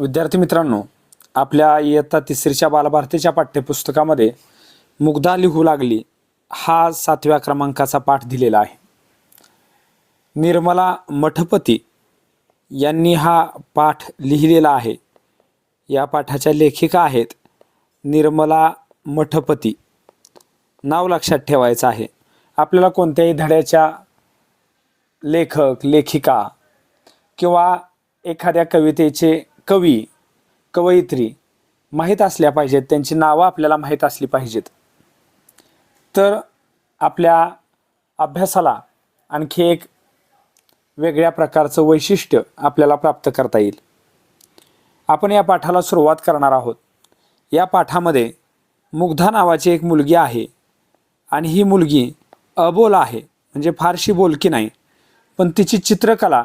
विद्यार्थी मित्रांनो आपल्या इयत्ता तिसरीच्या बालभारतीच्या पाठ्यपुस्तकामध्ये मुग्धा लिहू लागली हा सातव्या क्रमांकाचा पाठ दिलेला आहे. निर्मला मठपती यांनी हा पाठ लिहिलेला आहे. या पाठाच्या लेखिका आहेत निर्मला मठपती. नाव लक्षात ठेवायचं आहे. आपल्याला कोणत्याही धड्याच्या लेखक लेखिका किंवा एखाद्या कवितेचे कवी कवयित्री माहीत असल्या पाहिजेत. त्यांची नावं आपल्याला माहीत असली पाहिजेत. तर आपल्या अभ्यासाला आणखी एक वेगळ्या प्रकारचं वैशिष्ट्य आपल्याला प्राप्त करता येईल. आपण या पाठाला सुरुवात करणार आहोत. या पाठामध्ये मुग्धा नावाची एक मुलगी आहे आणि ही मुलगी अबोल आहे. म्हणजे फारशी बोलकी नाही पण तिची चित्रकला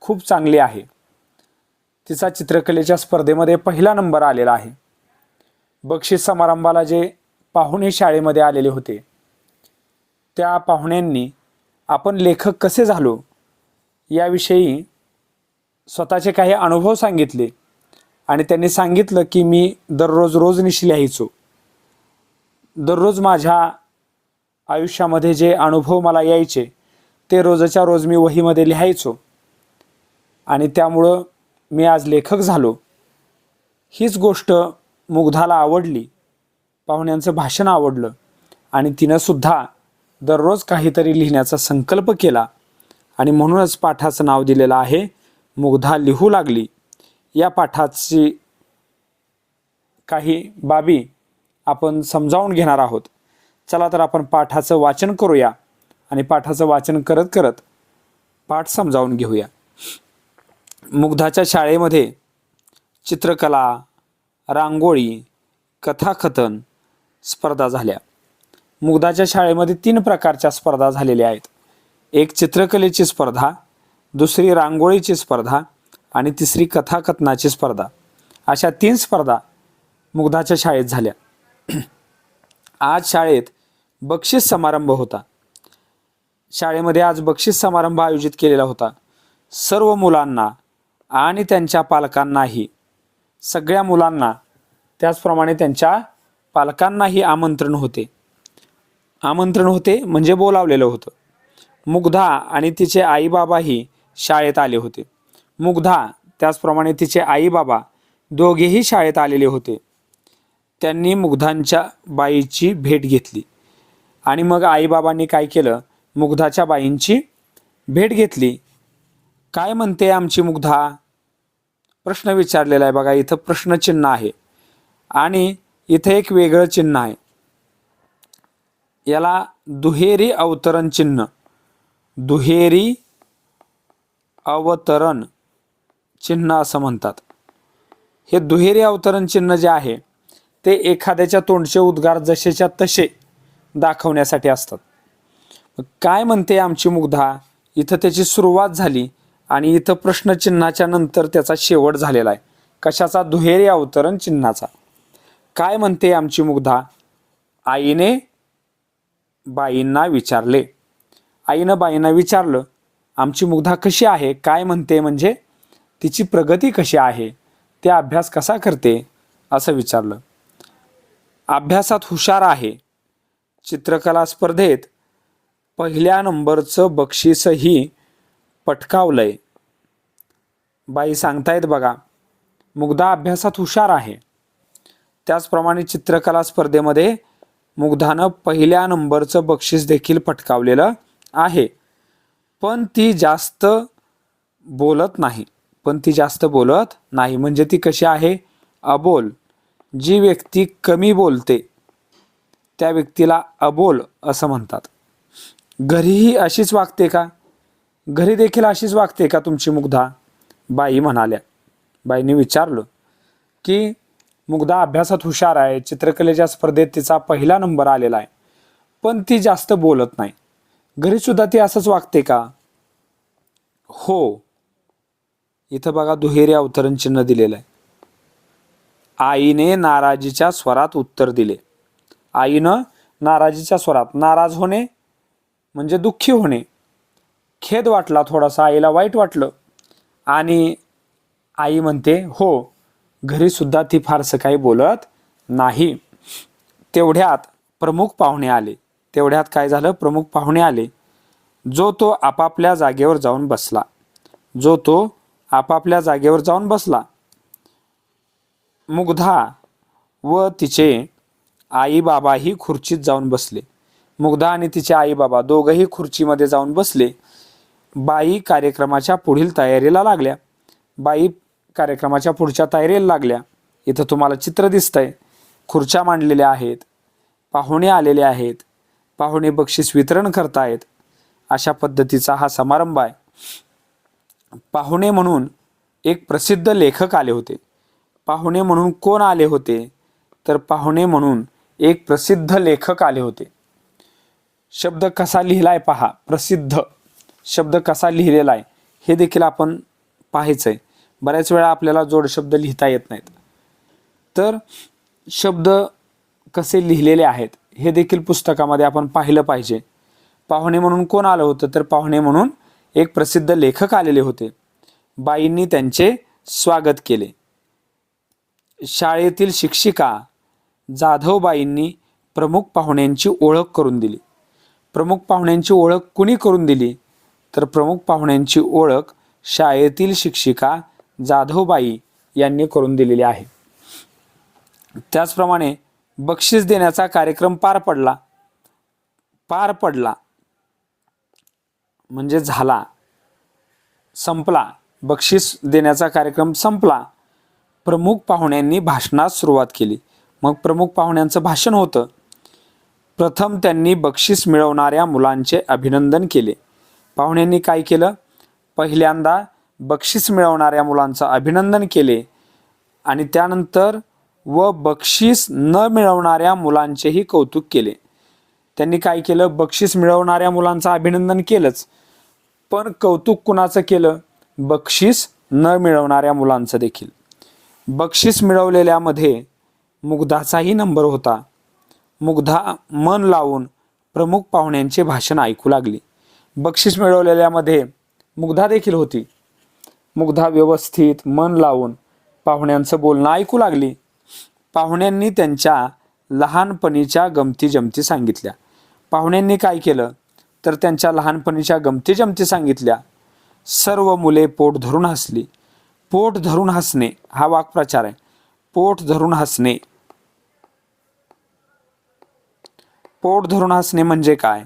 खूप चांगली आहे. तिचा चित्रकलेच्या स्पर्धेमध्ये पहिला नंबर आलेला आहे. बक्षीस समारंभाला जे पाहुणे शाळेमध्ये आलेले होते त्या पाहुण्यांनी आपण लेखक कसे झालो याविषयी स्वतःचे काही अनुभव सांगितले आणि त्यांनी सांगितलं की मी दररोज रोज निशी लिहायचो दररोज माझ्या आयुष्यामध्ये जे अनुभव मला यायचे ते रोजच्या रोज मी वहीमध्ये लिहायचो. आणि त्यामुळं मी आज लेखक झालो. हीच गोष्ट मुग्धाला आवडली. पाहुण्यांचं भाषण आवडलं. आणि तिनंसुद्धा दररोज काहीतरी लिहिण्याचा संकल्प केला. आणि म्हणूनच पाठाचं नाव दिलेलं आहे मुग्धा लिहू लागली. या पाठाची काही बाबी आपण समजावून घेणार आहोत. चला तर आपण पाठाचं वाचन करूया. आणि पाठाचं वाचन करत करत पाठ समजावून घेऊया. मुग्धाच्या शाळेमध्ये चित्रकला रांगोळी कथाकथन स्पर्धा झाल्या. मुग्धाच्या शाळेमध्ये तीन प्रकारच्या स्पर्धा झालेल्या आहेत. एक चित्रकलेची स्पर्धा दुसरी रांगोळीची स्पर्धा आणि तिसरी कथाकथनाची स्पर्धा. अशा तीन स्पर्धा मुग्धाच्या शाळेत झाल्या. आज शाळेत बक्षीस समारंभ होता. शाळेमध्ये आज बक्षीस समारंभ आयोजित केलेला होता. सर्व मुलांना आणि त्यांच्या पालकांनाही. सगळ्या मुलांना. त्याचप्रमाणे त्यांच्या पालकांनाही आमंत्रण होते. आमंत्रण होते म्हणजे बोलावलेलं होतं. मुग्धा आणि तिचे आईबाबाही शाळेत आले होते. मुग्धा त्याचप्रमाणे तिचे आईबाबा दोघेही शाळेत आलेले होते. त्यांनी मुग्धांच्या बाईची भेट घेतली. आणि मग आईबाबांनी काय केलं? मुग्धाच्या बाईंची भेट घेतली. काय म्हणते आमची मुग्धा? प्रश्न विचारलेला आहे बघा इथं प्रश्नचिन्ह आहे. आणि इथं एक वेगळं चिन्ह आहे. याला दुहेरी अवतरण चिन्ह. दुहेरी अवतरण चिन्ह असं म्हणतात. हे दुहेरी अवतरण चिन्ह जे आहे ते एखाद्याच्या तोंडचे उद्गार जसेच्या तसे दाखवण्यासाठी असतात. काय म्हणते आमची मुग्धा? इथं त्याची सुरुवात झाली. आणि इथं प्रश्नचिन्हाच्या नंतर त्याचा शेवट झालेला आहे. कशाचा? दुहेरी अवतरण चिन्हाचा. काय म्हणते आमची मुग्धा? आईने बाईंना विचारले. आईनं बाईंना विचारलं आमची मुग्धा कशी आहे? काय म्हणते? म्हणजे तिची प्रगती कशी आहे? ते अभ्यास कसा करते? असं विचारलं. अभ्यासात हुशार आहे. चित्रकला स्पर्धेत पहिल्या नंबरचं बक्षीसही पटकावलंय. बाई सांगतायत बघा मुग्धा अभ्यासात हुशार आहे. त्याचप्रमाणे चित्रकला स्पर्धेमध्ये मुग्धानं पहिल्या नंबरचं बक्षीस देखील पटकावलेलं आहे. पण ती जास्त बोलत नाही. पण ती जास्त बोलत नाही. म्हणजे ती कशी आहे? अबोल. जी व्यक्ती कमी बोलते त्या व्यक्तीला अबोल असं म्हणतात. घरीही अशीच वागते का? घरी देखील अशीच वागते का तुमची मुग्धा? बाई म्हणाल्या. बाईने विचारलं की मुग्धा अभ्यासात हुशार आहे चित्रकलेच्या स्पर्धेत तिचा पहिला नंबर आलेला आहे पण ती जास्त बोलत नाही. घरीसुद्धा ती असंच वागते का? हो. इथं बघा दुहेरी अवतरण चिन्ह दिलेलं आहे. आईने नाराजीच्या स्वरात उत्तर दिले. आईनं नाराजीच्या स्वरात नाराज होणे म्हणजे दुःखी होणे. खेद वाटला थोडासा आईला वाईट वाटलं. आणि आई म्हणते हो घरी सुद्धा ती फारसं काही बोलत नाही. तेवढ्यात प्रमुख पाहुणे आले. तेवढ्यात काय झालं? प्रमुख पाहुणे आले. जो तो आपापल्या जागेवर जाऊन बसला. जो तो आपापल्या जागेवर जाऊन बसला. मुग्धा व तिचे आईबाबाही खुर्चीत जाऊन बसले. मुग्धा आणि तिचे आईबाबा दोघंही खुर्चीमध्ये जाऊन बसले. बाई कार्यक्रमाच्या पुढील तयारीला लागल्या. बाई कार्यक्रमाच्या पुढच्या तयारीला लागल्या. इथं तुम्हाला चित्र दिसतंय. खुर्च्या मांडलेल्या आहेत. पाहुणे आलेले आहेत. पाहुणे बक्षीस वितरण करतायत. अशा पद्धतीचा हा समारंभ आहे. पाहुणे म्हणून एक प्रसिद्ध लेखक आले होते. पाहुणे म्हणून कोण आले होते? तर पाहुणे म्हणून एक प्रसिद्ध लेखक आले होते. शब्द कसा लिहिलाय पहा. प्रसिद्ध. शब्द कसा लिहिलेला आहे हे देखील आपण पाहायचं आहे बऱ्याच वेळा आपल्याला जोड शब्द लिहिता येत नाहीत. तर शब्द कसे लिहिलेले आहेत हे देखील पुस्तकामध्ये आपण पाहिलं पाहिजे. पाहुणे म्हणून कोण आलं होतं तर पाहुणे म्हणून एक प्रसिद्ध लेखक आलेले होते. बाईंनी त्यांचे स्वागत केले. शाळेतील शिक्षिका जाधवबाईंनी प्रमुख पाहुण्यांची ओळख करून दिली. प्रमुख पाहुण्यांची ओळख कुणी करून दिली तर प्रमुख पाहुण्यांची ओळख शाळेतील शिक्षिका जाधवबाई यांनी करून दिलेली आहे. त्याचप्रमाणे बक्षीस देण्याचा कार्यक्रम पार पडला. पार पडला. म्हणजे झाला. संपला. बक्षीस देण्याचा कार्यक्रम संपला. प्रमुख पाहुण्यांनी भाषणास सुरुवात केली. मग प्रमुख पाहुण्यांचं भाषण होतं. प्रथम त्यांनी बक्षीस मिळवणाऱ्या मुलांचे अभिनंदन केले. पाहुण्यांनी काय केलं? पहिल्यांदा बक्षीस मिळवणाऱ्या मुलांचं अभिनंदन केले आणि त्यानंतर व बक्षीस न मिळवणाऱ्या मुलांचेही कौतुक केले. त्यांनी काय केलं? बक्षीस मिळवणाऱ्या मुलांचं अभिनंदन केलंच. पण कौतुक कुणाचं केलं? बक्षीस न मिळवणाऱ्या मुलांचं देखील. बक्षीस मिळवलेल्यामध्ये मुग्धाचाही नंबर होता. मुग्धा मन लावून प्रमुख पाहुण्यांचे भाषण ऐकू लागली. बक्षीस मिळवलेल्यामध्ये मुग्धा देखील होती. मुग्धा व्यवस्थित मन लावून पाहुण्यांचं बोलणं ऐकू लागली. पाहुण्यांनी त्यांच्या लहानपणीच्या गमती जमती सांगितल्या. पाहुण्यांनी काय केलं? तर त्यांच्या लहानपणीच्या गमती जमती सांगितल्या. सर्व मुले पोट धरून हसली. पोट धरून हसणे हा वाक्प्रचार आहे. पोट धरून हसणे. पोट धरून हसणे म्हणजे काय?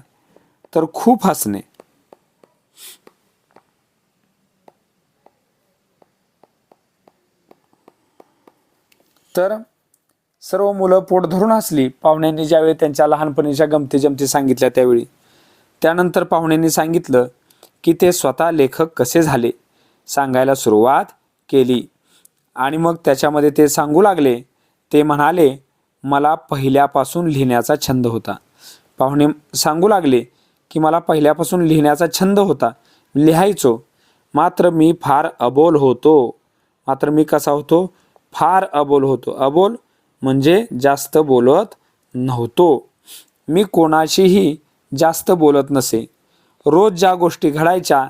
तर खूप हसणे. तर सर्व मुलं पोट धरून हसली. पाहुण्यांनी ज्यावेळी त्यांच्या लहानपणीच्या गमती जमती सांगितल्या त्यावेळी. त्यानंतर पाहुण्यांनी सांगितलं की ते स्वतः लेखक कसे झाले? सांगायला सुरुवात केली. आणि मग त्याच्यामध्ये ते सांगू लागले. ते म्हणाले मला पहिल्यापासून लिहिण्याचा छंद होता. पाहुणे सांगू लागले की मला पहिल्यापासून लिहिण्याचा छंद होता. लिहायचो. मात्र मी फार अबोल होतो. मात्र मी कसा होतो? फार अबोल होतो. अबोल म्हणजे जास्त बोलत नव्हतो. मी कोणाशीही जास्त बोलत नसे. रोज ज्या गोष्टी घडायच्या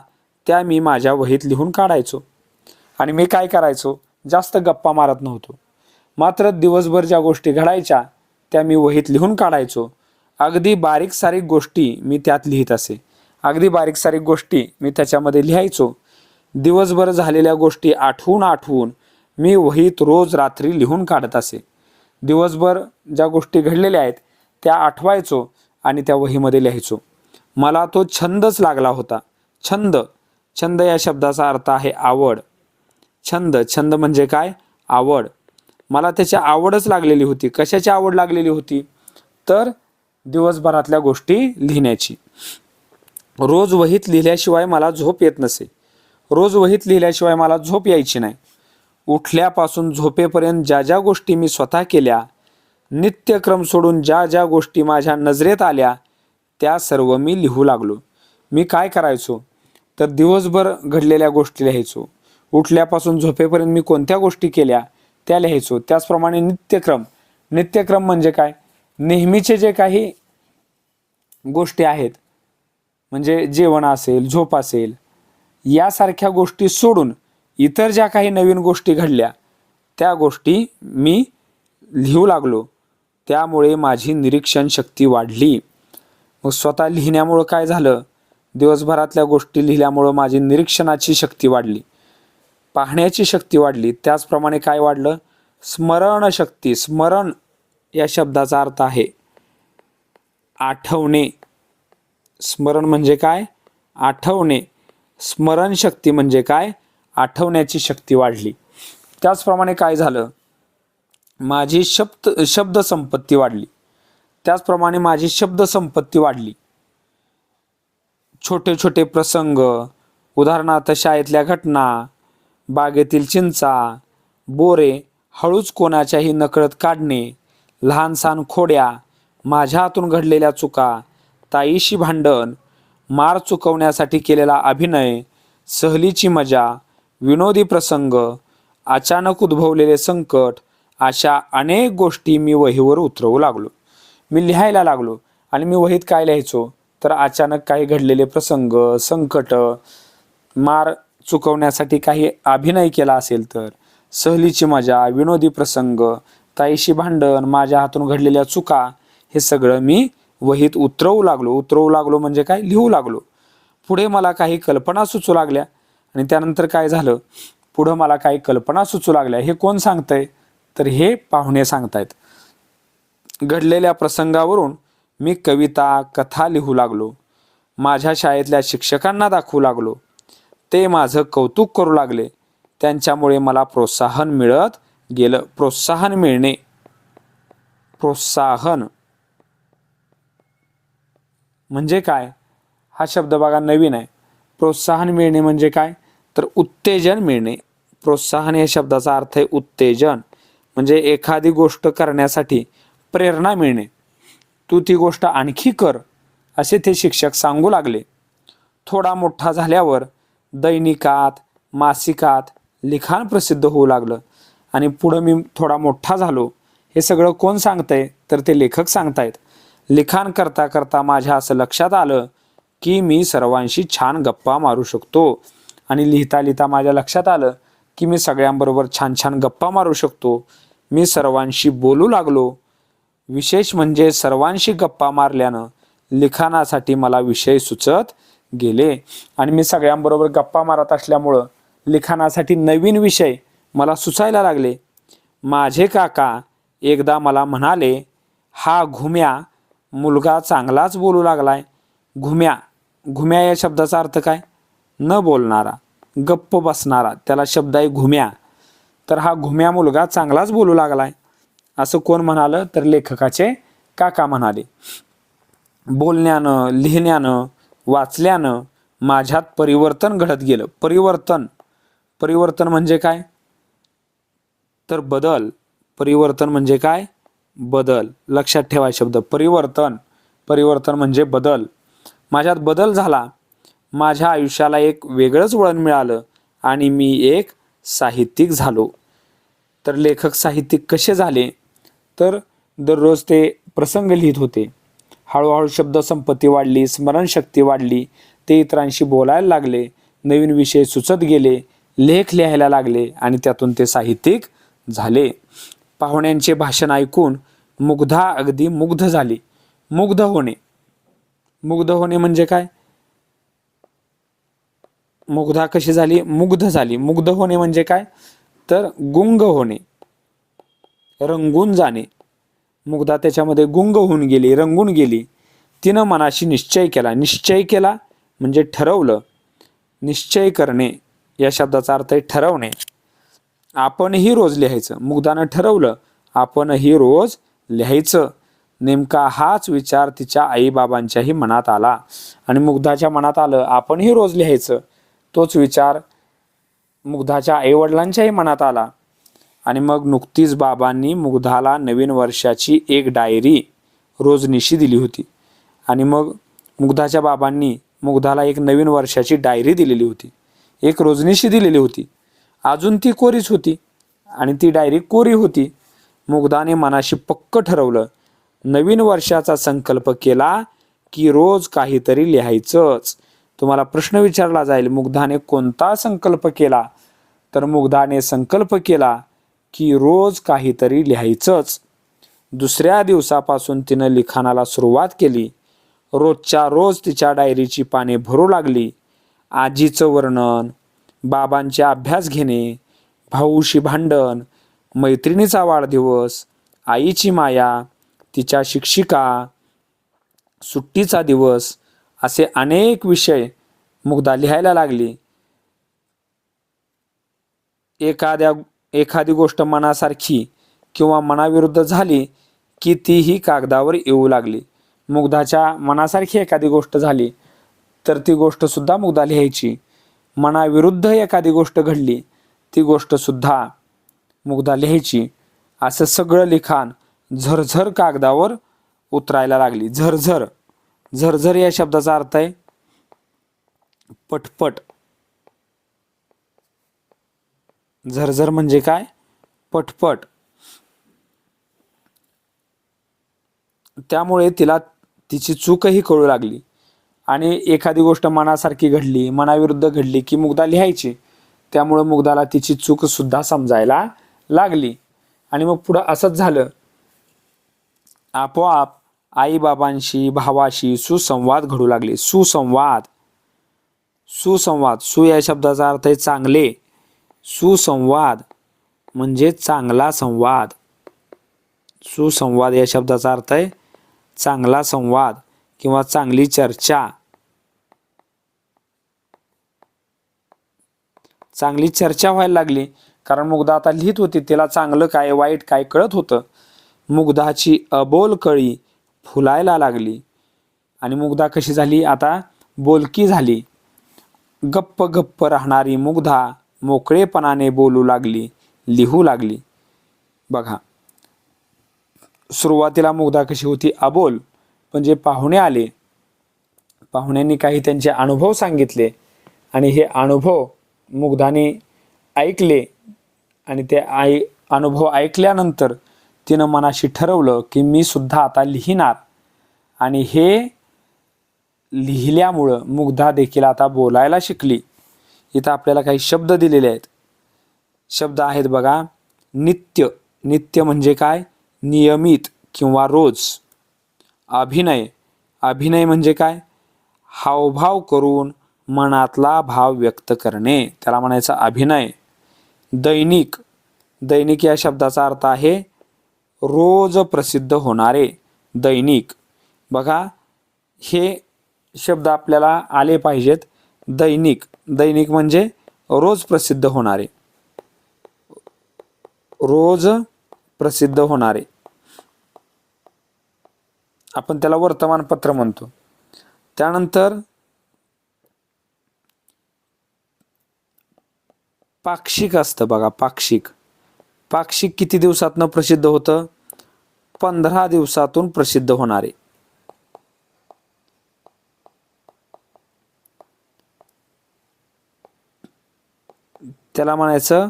त्या मी माझ्या वहीत लिहून काढायचो. आणि मी काय करायचो? जास्त गप्पा मारत नव्हतो. मात्र दिवसभर ज्या गोष्टी घडायच्या त्या मी वहीत लिहून काढायचो. अगदी बारीक सारीक गोष्टी मी त्यात लिहित असे. अगदी बारीक सारीक गोष्टी मी त्याच्यामध्ये लिहायचो. दिवसभर झालेल्या गोष्टी आठवून आठवून मी वहीत रोज रात्री लिहून काढत असे. दिवसभर ज्या गोष्टी घडलेल्या आहेत त्या आठवायचो आणि त्या वहीमध्ये लिहायचो. मला तो छंदच लागला होता. छंद. छंद या शब्दाचा अर्थ आहे आवड. छंद. छंद म्हणजे काय? आवड. मला त्याची आवडच लागलेली होती. कशाची आवड लागलेली होती? तर दिवसभरातल्या गोष्टी लिहिण्याची. रोज वहीत लिहिल्याशिवाय मला झोप येत नसे. रोज वहीत लिहिल्याशिवाय मला झोप यायची नाही. उठल्यापासून झोपेपर्यंत ज्या ज्या गोष्टी मी स्वतः केल्या नित्यक्रम सोडून ज्या ज्या गोष्टी माझ्या नजरेत आल्या त्या सर्व मी लिहू लागलो. मी काय करायचो? तर दिवसभर घडलेल्या गोष्टी लिहायचो. उठल्यापासून झोपेपर्यंत मी कोणत्या गोष्टी केल्या त्या लिहायचो. त्याचप्रमाणे नित्यक्रम. नित्यक्रम म्हणजे काय? नेहमीचे जे काही गोष्टी आहेत म्हणजे जेवण असेल झोप असेल यासारख्या गोष्टी सोडून इतर ज्या काही नवीन गोष्टी घडल्या त्या गोष्टी मी लिहू लागलो. त्यामुळे माझी निरीक्षण शक्ती वाढली. मग स्वतः लिहिण्यामुळं काय झालं? दिवसभरातल्या गोष्टी लिहिल्यामुळं माझी निरीक्षणाची शक्ती वाढली. पाहण्याची शक्ती वाढली. त्याचप्रमाणे काय वाढलं? स्मरणशक्ती स्मरण या शब्दाचा अर्थ आहे आठवणे. स्मरण म्हणजे काय? आठवणे. स्मरणशक्ती म्हणजे काय? आठवण्याची शक्ती वाढली. त्याचप्रमाणे काय झालं? माझी शब्द शब्दसंपत्ती वाढली. त्याचप्रमाणे माझी शब्दसंपत्ती वाढली. छोटे छोटे प्रसंग उदाहरणार्थ शाळेतल्या घटना बागेतील चिंचा बोरे हळूच कोणाच्याही नकळत काढणे लहानसहान खोड्या माझ्या हातून घडलेल्या चुका ताईशी भांडण मार चुकवण्यासाठी केलेला अभिनय सहलीची मजा विनोदी प्रसंग अचानक उद्भवलेले संकट अशा अनेक गोष्टी मी वहीवर उतरवू लागलो. मी लिहायला लागलो. आणि मी वहीत काय लिहायचो? तर अचानक काही घडलेले प्रसंग संकट मार चुकवण्यासाठी काही अभिनय केला असेल तर सहलीची मजा विनोदी प्रसंग ताईशी भांडण माझ्या हातून घडलेल्या चुका हे सगळं मी वहीत उतरवू लागलो. उतरवू लागलो म्हणजे काय? लिहू लागलो. पुढे मला काही कल्पना सुचू लागल्या. आणि त्यानंतर काय झालं? पुढं मला काही कल्पना सुचू लागल्या. हे कोण सांगतंय? तर हे पाहुणे सांगतायत. घडलेल्या प्रसंगावरून मी कविता कथा लिहू लागलो. माझ्या शाळेतल्या शिक्षकांना दाखवू लागलो. ते माझं कौतुक करू लागले. त्यांच्यामुळे मला प्रोत्साहन मिळत गेलं. प्रोत्साहन मिळणे. प्रोत्साहन. म्हणजे काय? हा शब्द बघा नवीन आहे. प्रोत्साहन मिळणे म्हणजे काय? तर उत्तेजन मिळणे. प्रोत्साहन या शब्दाचा अर्थ आहे उत्तेजन. म्हणजे एखादी गोष्ट करण्यासाठी प्रेरणा मिळणे. तू ती गोष्ट आणखी कर असे ते शिक्षक सांगू लागले. थोडा मोठा झाल्यावर दैनिकात मासिकात लिखाण प्रसिद्ध होऊ लागलं. आणि पुढं मी थोडा मोठा झालो. हे सगळं कोण सांगतंय? तर ते लेखक सांगतायत. लिखाण करता करता माझ्या असं लक्षात आलं की मी सर्वांशी छान गप्पा मारू शकतो. आणि लिहिता लिहिता माझ्या लक्षात आलं की मी सगळ्यांबरोबर छान छान गप्पा मारू शकतो. मी सर्वांशी बोलू लागलो. विशेष म्हणजे सर्वांशी गप्पा मारल्यानं लिखाणासाठी मला विषय सुचत गेले आणि मी सगळ्यांबरोबर गप्पा मारत असल्यामुळं लिखाणासाठी नवीन विषय मला सुचायला लागले. माझे काका एकदा मला म्हणाले हा घुम्या मुलगा चांगलाच बोलू लागलाय. घुम्या घुम्या या शब्दाचा अर्थ काय? न बोलणारा गप्प बसणारा त्याला शब्द आहे घुम्या. तर हा घुम्या मुलगा चांगलाच बोलू लागलाय. असं कोण म्हणालं? तर लेखकाचे काका म्हणाले. बोलण्यानं लिहिण्यानं वाचल्यानं माझ्यात परिवर्तन घडत गेलं. परिवर्तन. परिवर्तन म्हणजे काय? तर बदल. परिवर्तन म्हणजे काय? बदल. लक्षात ठेवा शब्द. परिवर्तन. परिवर्तन म्हणजे बदल. माझ्यात बदल झाला. माझ्या आयुष्याला एक वेगळंच वळण मिळालं आणि मी एक साहित्यिक झालो. तर लेखक साहित्यिक कसे झाले? तर दररोज ते प्रसंग लिहित होते. हळूहळू शब्द संपत्ती वाढली स्मरणशक्ती वाढली ते इतरांशी बोलायला लागले नवीन विषय सुचत गेले लेख लिहायला लागले आणि त्यातून ते साहित्यिक झाले. पाहुण्यांचे भाषण ऐकून मुग्धा अगदी मुग्ध झाली. मुग्ध होणे. मुग्ध होणे म्हणजे काय? मुग्धा कशी झाली? मुग्ध झाली. मुग्ध होणे म्हणजे काय? तर गुंग होणे. रंगून जाणे. मुग्धा त्याच्यामध्ये गुंग होऊन गेली रंगून गेली. तिनं मनाशी निश्चय केला. निश्चय केला म्हणजे ठरवलं. निश्चय करणे. या शब्दाचा अर्थ आहे ठरवणे. आपणही रोज लिहायचं. मुग्धानं ठरवलं. आपणही रोज लिहायचं. नेमका हाच विचार तिच्या आईबाबांच्याही मनात आला. आणि मुग्धाच्या मनात आलं आपणही रोज लिहायचं. तोच विचार मुग्धाच्या आईवडिलांच्याही मनात आला. आणि मग नुकतीच बाबांनी मुग्धाला नवीन वर्षाची एक डायरी रोजनिशी दिली होती. आणि मग मुग्धाच्या बाबांनी मुग्धाला एक नवीन वर्षाची डायरी दिलेली होती. एक रोजनिशी दिलेली होती. अजून ती कोरीच होती. आणि ती डायरी कोरी होती. मुग्धाने मनाशी पक्क ठरवलं. नवीन वर्षाचा संकल्प केला की रोज काहीतरी लिहायचंच. तुम्हाला प्रश्न विचारला जाईल मुग्धाने कोणता संकल्प केला? तर मुग्धाने संकल्प केला की रोज काहीतरी लिहायचंच. दुसऱ्या दिवसापासून तिनं लिखाणाला सुरुवात केली. रोजच्या रोज तिच्या डायरीची पाने भरू लागली. आजीचं वर्णन बाबांचे अभ्यास घेणे भाऊशी भांडण मैत्रिणीचा वाढदिवस आईची माया तिच्या शिक्षिका सुट्टीचा दिवस असे अनेक विषय मुग्धा लिहायला लागली. एखाद्या एखादी गोष्ट मनासारखी किंवा मनाविरुद्ध झाली की तीही कागदावर येऊ लागली. मुग्धाच्या मनासारखी एखादी गोष्ट झाली तर ती गोष्ट सुद्धा मुग्धा लिहायची. मनाविरुद्ध एखादी गोष्ट घडली ती गोष्ट सुद्धा मुग्धा लिहायची. असं सगळं लिखाण झरझर कागदावर उतरायला लागली. झरझर. झरझर या शब्दाचा अर्थ आहे पटपट. झरझर म्हणजे काय? पटपट. त्यामुळे तिला तिची चूकही कळू लागली आणि एखादी गोष्ट मनासारखी घडली मनाविरुद्ध घडली की मुग्धा लिहायची. त्यामुळे मुग्धाला तिची चूक सुद्धा समजायला लागली. आणि मग पुढं असंच झालं. आपोआप आईबाबांशी भावाशी सुसंवाद घडू लागले. सुसंवाद. सुसंवाद. सु या शब्दाचा अर्थ आहे चांगले. सुसंवाद म्हणजे चांगला संवाद. सुसंवाद या शब्दाचा अर्थ आहे चांगला संवाद किंवा चांगली चर्चा. चांगली चर्चा व्हायला लागली. कारण मुग्धा आता लिहित होती तिला चांगलं काय वाईट काय कळत होतं. मुग्धाची अबोल कळी फुलायला लागली आणि मुग्धा कशी झाली? आता बोलकी झाली. गप्प गप्प राहणारी मुग्धा मोकळेपणाने बोलू लागली लिहू लागली. बघा. सुरुवातीला मुग्धा कशी होती? अबोल. पण जे पाहुणे आले पाहुण्यांनी काही त्यांचे अनुभव सांगितले आणि हे अनुभव मुग्धाने ऐकले आणि ते आई अनुभव ऐकल्यानंतर तिनं मनाशी ठरवलं की मी सुद्धा आता लिहिणार. आणि हे लिहिल्यामुळं मुग्धा देखील आता बोलायला शिकली. इथं आपल्याला काही शब्द दिलेले आहेत. शब्द आहेत बघा नित्य. नित्य म्हणजे काय? नियमित किंवा रोज. अभिनय. अभिनय म्हणजे काय? हावभाव करून मनातला भाव व्यक्त करणे. त्याला म्हणायचं अभिनय. दैनिक. दैनिक या शब्दाचा अर्थ आहे रोज प्रसिद्ध होणारे दैनिक. बघा हे शब्द आपल्याला आले पाहिजेत. दैनिक. दैनिक म्हणजे रोज प्रसिद्ध होणारे. रोज प्रसिद्ध होणारे. आपण त्याला वर्तमानपत्र म्हणतो. त्यानंतर पाक्षिक असतं बघा पाक्षिक. पाक्षिक किती दिवसातनं प्रसिद्ध होतं? पंधरा दिवसातून प्रसिद्ध होणारे. त्याला म्हणायचं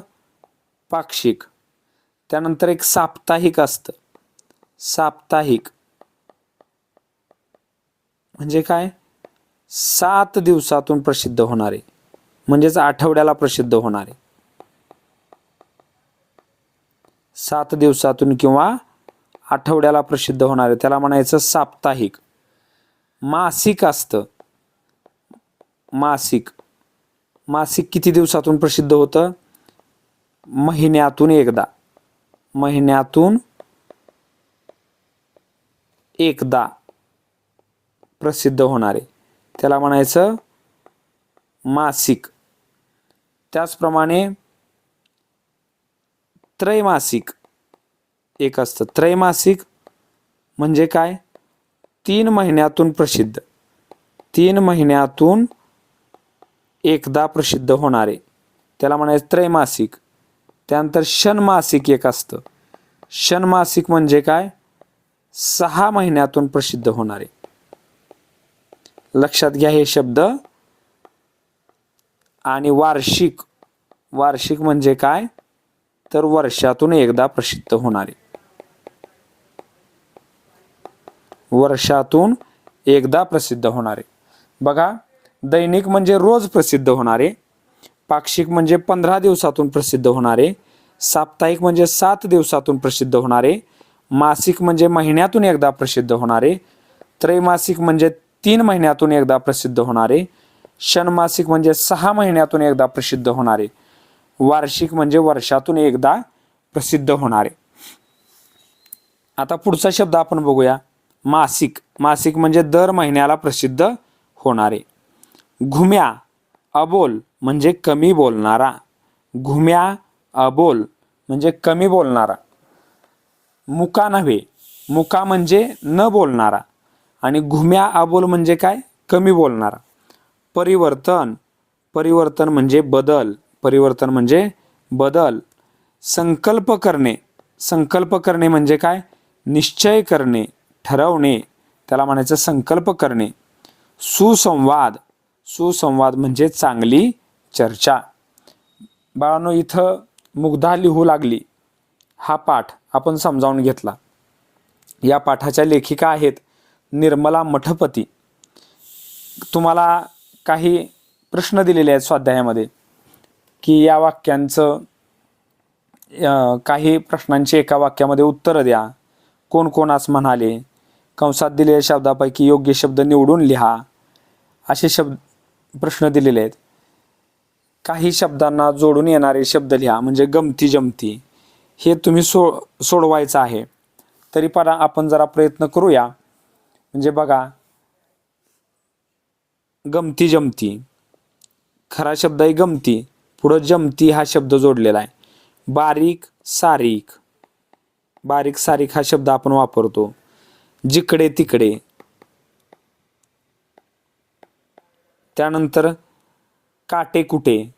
पाक्षिक. त्यानंतर एक साप्ताहिक असतं. साप्ताहिक. म्हणजे काय? सात दिवसातून प्रसिद्ध होणारे. म्हणजेच आठवड्याला प्रसिद्ध होणारे. सात दिवसातून किंवा आठवड्याला प्रसिद्ध होणार आहे. त्याला म्हणायचं साप्ताहिक. मासिक असतं. मासिक. मासिक किती दिवसातून प्रसिद्ध होतं? महिन्यातून एकदा. महिन्यातून एकदा प्रसिद्ध होणारे त्याला म्हणायचं मासिक. त्याचप्रमाणे त्रैमासिक. एक असतं. त्रैमासिक म्हणजे काय? तीन महिन्यातून प्रसिद्ध. तीन महिन्यातून एकदा प्रसिद्ध होणारे. त्याला म्हणायचं त्रैमासिक. त्यानंतर षणमासिक एक असतं. षणमासिक म्हणजे काय? सहा महिन्यातून प्रसिद्ध होणारे. लक्षात घ्या हे शब्द. आणि वार्षिक. वार्षिक म्हणजे काय? तर वर्षातून एकदा प्रसिद्ध होणारे. वर्षातून एकदा प्रसिद्ध होणारे. बघा दैनिक म्हणजे रोज प्रसिद्ध होणारे पाक्षिक म्हणजे पंधरा दिवसातून प्रसिद्ध होणारे साप्ताहिक म्हणजे सात दिवसातून प्रसिद्ध होणारे मासिक म्हणजे महिन्यातून एकदा प्रसिद्ध होणारे त्रैमासिक म्हणजे तीन महिन्यातून एकदा प्रसिद्ध होणारे षणमासिक म्हणजे सहा महिन्यातून एकदा प्रसिद्ध होणारे वार्षिक म्हणजे वर्षातून एकदा प्रसिद्ध होणारे. आता पुढचा शब्द आपण बघूया. मासिक. मासिक म्हणजे दर महिन्याला प्रसिद्ध होणारे. घुम्या अबोल म्हणजे कमी बोलणारा. घुम्या अबोल म्हणजे कमी बोलणारा. मुका नव्हे. मुका म्हणजे न बोलणारा. आणि घुम्या अबोल म्हणजे काय? कमी बोलणारा. परिवर्तन. परिवर्तन म्हणजे बदल. परिवर्तन म्हणजे बदल. संकल्प करणे. संकल्प करणे म्हणजे काय? निश्चय करणे ठरवणे. त्याला म्हणायचं संकल्प करणे. सुसंवाद. सुसंवाद म्हणजे चांगली चर्चा. बाळांनो इथं मुग्धा लिहू लागली. हा पाठ आपण समजावून घेतला. या पाठाच्या लेखिका आहेत निर्मला मठपती. तुम्हाला काही प्रश्न दिलेले आहेत स्वाध्यायामध्ये. की या वाक्यांचं काही प्रश्नांची एका वाक्यामध्ये उत्तरं द्या. कोण कोणास म्हणाले? कंसात दिलेल्या शब्दापैकी योग्य शब्द निवडून लिहा. असे शब्द प्रश्न दिलेले आहेत. काही शब्दांना जोडून येणारे शब्द लिहा म्हणजे गमती जमती. हे तुम्ही सो सोडवायचं आहे. तरी पण आपण जरा प्रयत्न करूया. म्हणजे बघा गमती जमती. खरा शब्द आहे गमती. पुढं जमती हा शब्द जोडलेला आहे. बारीक सारीक. बारीक सारीक हा शब्द आपण वापरतो. जिकडे तिकडे. त्यानंतर काटे कुटे.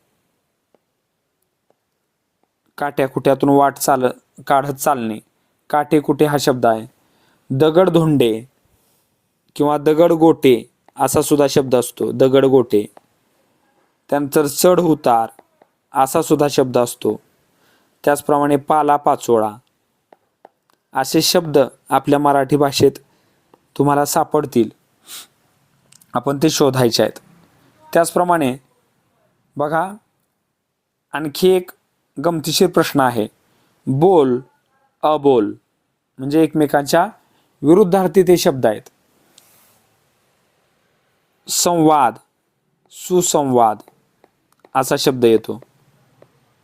काट्याकुट्यातून वाट चाल काढत चालणे. काटे कुटे हा शब्द आहे. दगड धोंडे किंवा दगड गोटे असा सुद्धा शब्द असतो. दगड गोटे. त्यानंतर चढ उतार. असा सुद्धा शब्द असतो. त्याचप्रमाणे पाला पाचोळा. असे शब्द आपल्या मराठी भाषेत तुम्हाला सापडतील. आपण ते शोधायचे आहेत. त्याचप्रमाणे बघा आणखी एक गमतीशीर प्रश्न आहे. बोल अबोल म्हणजे एकमेकांच्या विरुद्धार्थी ते शब्द आहेत. संवाद सुसंवाद असा शब्द येतो.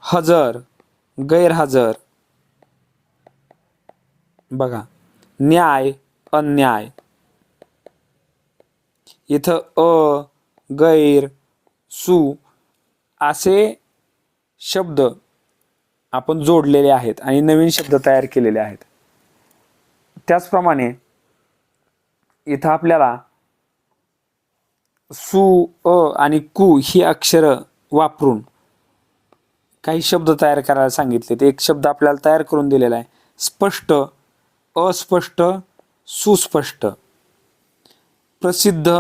हजर गैरहजर. बघा न्याय अन्याय. इथं अ गैर सु असे शब्द आपण जोडलेले आहेत आणि नवीन शब्द तयार केलेले आहेत. त्याचप्रमाणे इथं आपल्याला सु अ आणि कु ही अक्षरं वापरून काही शब्द तयार करायला सांगितले. ते एक शब्द आपल्याला तयार करून दिलेला आहे. स्पष्ट अस्पष्ट सुस्पष्ट. प्रसिद्ध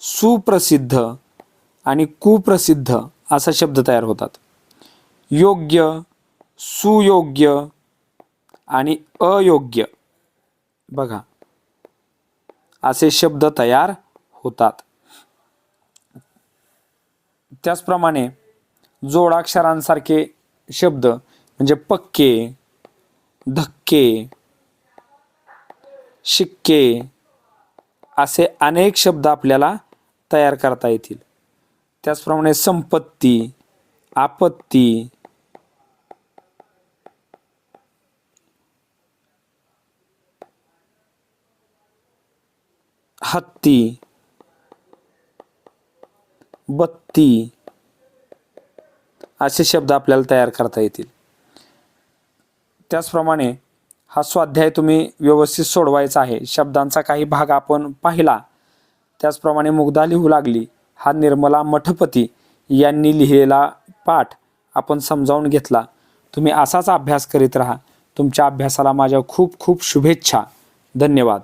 सुप्रसिद्ध आणि कुप्रसिद्ध असा शब्द तयार होतात. योग्य सुयोग्य आणि अयोग्य. बघा. असे शब्द तयार होतात. त्याचप्रमाणे जोडाक्षरांसारखे शब्द म्हणजे पक्के धक्के शिक्के असे अनेक शब्द आपल्याला तयार करता येतील. त्याचप्रमाणे संपत्ती आपत्ती हत्ती बत्ती असे शब्द आपल्याला तयार करता येतील. त्याचप्रमाणे हा स्वाध्याय तुम्ही व्यवस्थित सोडवायचा आहे. शब्दांचा काही भाग आपण पाहिला. त्याचप्रमाणे मुग्धा लिहू लागली. हा निर्मला मठपती यांनी लिहिलेला पाठ आपण समजावून घेतला. तुम्ही असाच अभ्यास करीत राहा. तुमच्या अभ्यासाला माझ्या खूप खूप शुभेच्छा. धन्यवाद.